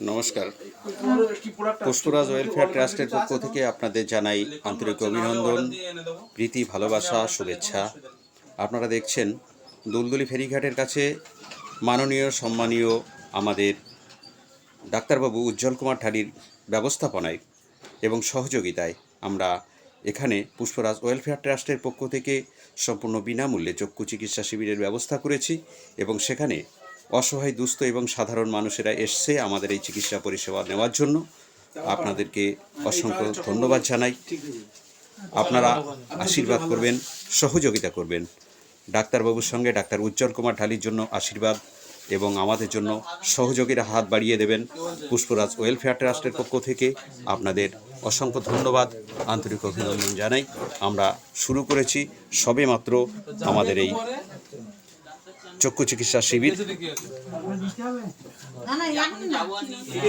নমস্কার। পুষ্পরাজ ওয়েলফেয়ার ট্রাস্টের পক্ষ থেকে আপনাদের জানাই আন্তরিক অভিনন্দন, প্রীতি, ভালোবাসা, শুভেচ্ছা। আপনারা দেখছেন দুলদুলি ফেরিঘাটের কাছে মাননীয়, সম্মানীয় আমাদের ডাক্তারবাবু উজ্জ্বল কুমার ঠালির ব্যবস্থাপনায় এবং সহযোগিতায় আমরা এখানে পুষ্পরাজ ওয়েলফেয়ার ট্রাস্টের পক্ষ থেকে সম্পূর্ণ বিনামূল্যে চক্ষু চিকিৎসা শিবিরের ব্যবস্থা করেছি এবং সেখানে অসহায়, দুস্থ এবং সাধারণ মানুষেরা এসছে আমাদের এই চিকিৎসা পরিষেবা নেওয়ার জন্য। আপনাদেরকে অসংখ্য ধন্যবাদ জানাই। আপনারা আশীর্বাদ করবেন, সহযোগিতা করবেন। ডাক্তারবাবুর সঙ্গে ডাক্তার উজ্জ্বল কুমার ঢালির জন্য আশীর্বাদ এবং আমাদের জন্য সহযোগীরা হাত বাড়িয়ে দেবেন পুষ্পরাজ ওয়েলফেয়ার ট্রাস্টের পক্ষ থেকে। আপনাদের অসংখ্য ধন্যবাদ, আন্তরিক অভিনন্দন জানাই। আমরা শুরু করেছি সবে মাত্র আমাদের এই চক্ষু চিকিৎসা শিবির।